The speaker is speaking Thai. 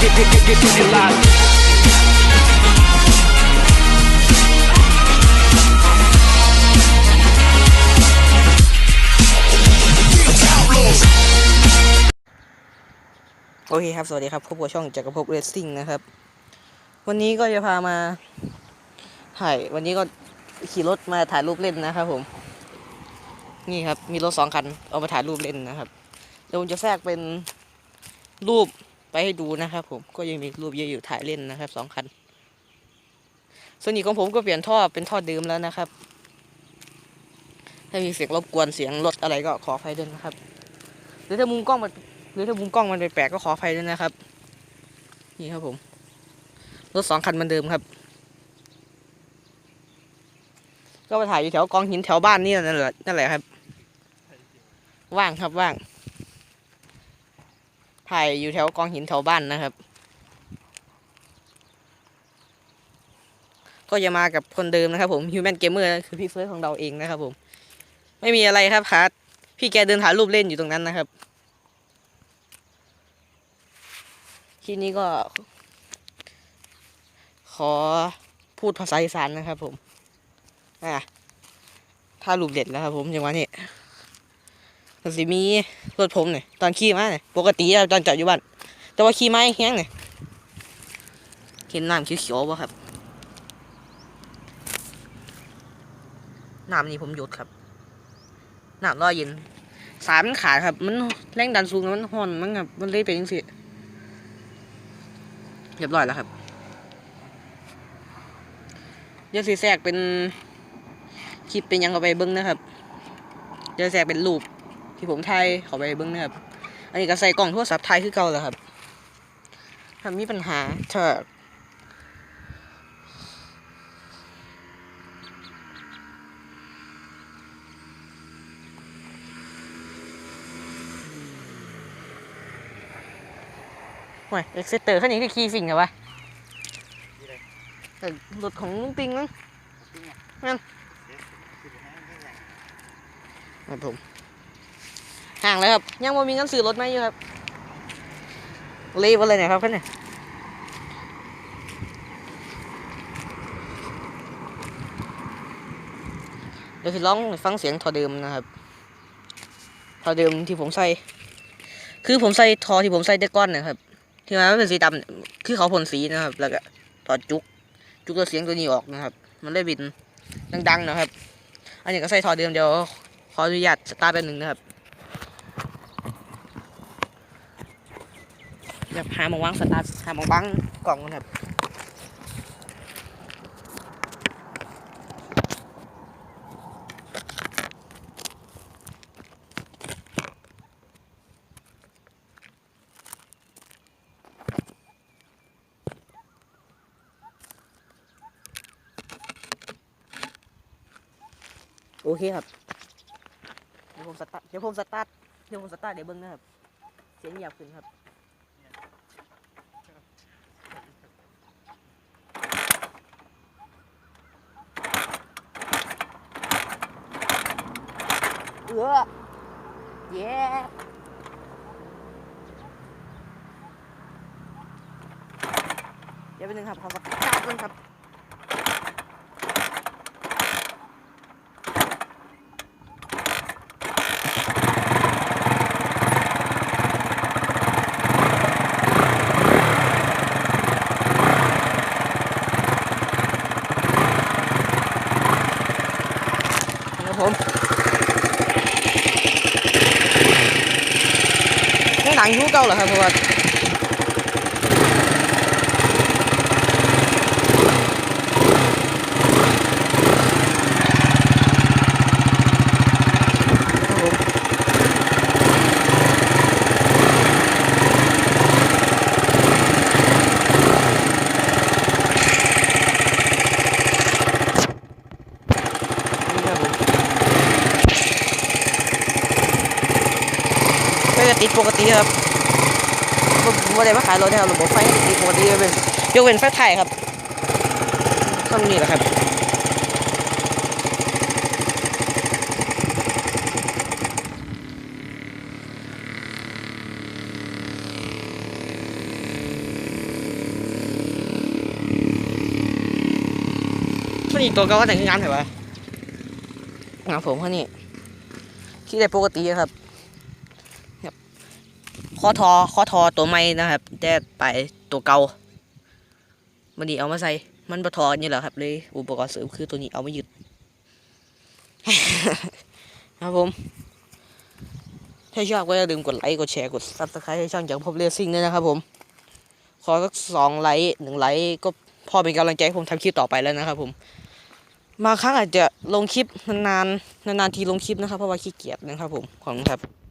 get, get, get, get, get it live. โอเคครับ สวัสดีครับพบกับช่องจักรภพเรสซิ่งนะครับ วันนี้ก็จะพามาถ่าย วันนี้ก็ขี่รถมาถ่ายรูปเล่นนะครับผม นี่ครับ มีรถสองคัน เอามาถ่ายรูปเล่นนะครับ เดี๋ยวผมจะแทรกเป็นรูป ไปให้ดูนะครับผมก็ยังมีรูปเยอะอยู่ถ่ายเล่นนะครับสองคันส่วนนี้ของผมก็เปลี่ยนท่อเป็นท่อเดิมแล้วนะครับ ถ้ามีเสียงรบกวนเสียงรถอะไรก็ขออภัยด้วยนะครับ หรือถ้ามุมกล้องมันหรือถ้ามุมกล้องมันไปแปลกก็ขออภัยด้วยนะครับ นี่ครับผมรถสองคันเหมือนเดิมครับ ก็มาถ่ายอยู่แถวกองหินแถวบ้านนี่นั่นแหละนั่นแหละครับ ว่างครับว่าง ถ่ายอยู่แถวกองหินแถวบ้านนะครับ ก็จะมากับคนเดิมนะครับผม Human Gamer คือพี่เฟิร์สของเราเองนะครับผม ไม่มีอะไรครับครับพี่แกเดินถ่ายรูปเล่นอยู่ตรงนั้นนะครับที่นี้ก็ ขอพูดภาษาอีสานนะครับผม อะถ้ารูปเด็ดแล้วครับผมอย่างวันนี้ มันสิมีรถผมเนี่ยตอนขี่มาเนี่ยปกติอะตอนจอดอยู่บ้านแต่ว่าขี่ไม้แห้งเนี่ยเห็นน้ำเขียวๆป่ะครับน้ำนี่ผมหยดครับน้ำรอยเย็นสายมันขาดครับ มันแรงดันสูงมันห่อนมันแบบมันเลยเป็นยังสิเรียบร้อยแล้วครับเดี๋ยวสีแทรกเป็นคลิปเป็นยังเอาไปเบิ้งนะครับเดี๋ยวแทรกเป็นรูป ที่ผมถ่ายเขาไปเบิ้งนะครับ อันนี้ก็ใส่กล่องโทรศัพท์ถ่ายคือเก่าแล้วครับถ้ามีปัญหาถ้าโอ้ยเอ็กเซเตอร์ขั้นนี้คือคีย์สิ่งเหรอวะแต่รถของลุงปิงมั้งนั่นครับผม ห่างเลยครับ ยังไม่มีเงินซื้อรถไหมอยู่ครับเละอะไรเนี่ยครับขั้นเนี่ยเดี๋ยวคือร้องฟังเสียงทอเดิมนะครับทอเดิมที่ผมใส่ คือผมใส่ทอที่ผมใส่เด็กก้อนนะครับ ที่มันเป็นสีดำคือเขาพ่นสีนะครับ แล้วก็ถอดจุก จุกตัวเสียงตัวนี้ออกนะครับ มันได้บินดังๆนะครับ อันนี้ก็ใส่ทอเดิมเดี๋ยวขออนุญาตสตาร์ทแป๊บหนึ่งนะครับ อยากหามองว่างสตาร์ทหามองบังกล่องนะครับโอเคครับ เดี๋ยวผมสตาร์ทเดี๋ยวผมสตาร์ทเดี๋ยวผมสตาร์ทเดี๋ยวเบิ้งนะครับ เสียงเงียบขึ้นครับ เออเย้เดี๋ยวไปบนึงครับขอสตาร์ทก่อนครับครับผมยังหนังชูเก่าเหรอครับเพ ราะว่าครั ปกติครับว่าได้มาขายรถนะครับระบบไฟติดปกติเป็นยกเว้นไฟไทยครับซ่อมนี้แหละครับนี่ตัวก็ว่าแต่งงานเหรอวะงานผมแค่นี้ที่ได้ปกติครับ ข้อทอข้อทอตัวใหม่นะครับแต่ไปตัวเก่ามันดีเอามาใส่มันปะทอนี่แหละครับเลยอุปกรณ์เสริมคือตัวนี้เอามายึดครับผมถ้าชอบก็อย่าลืมกดไลค์กดแชร์กดซับสไครต์ให้ช่องจากพบเรียซิ่งด้วยนะครับผม ขอสักสองไลค์หนึ่งไลค์ก็พอเป็นกำลังใจให้ผมทำคลิปต่อไปแล้วนะครับผมบางครั้งอาจจะลงคลิปนานๆนานๆทีลงคลิปนะครับเพราะว่าขี้เกียจนะครับผมขอบคุณครับ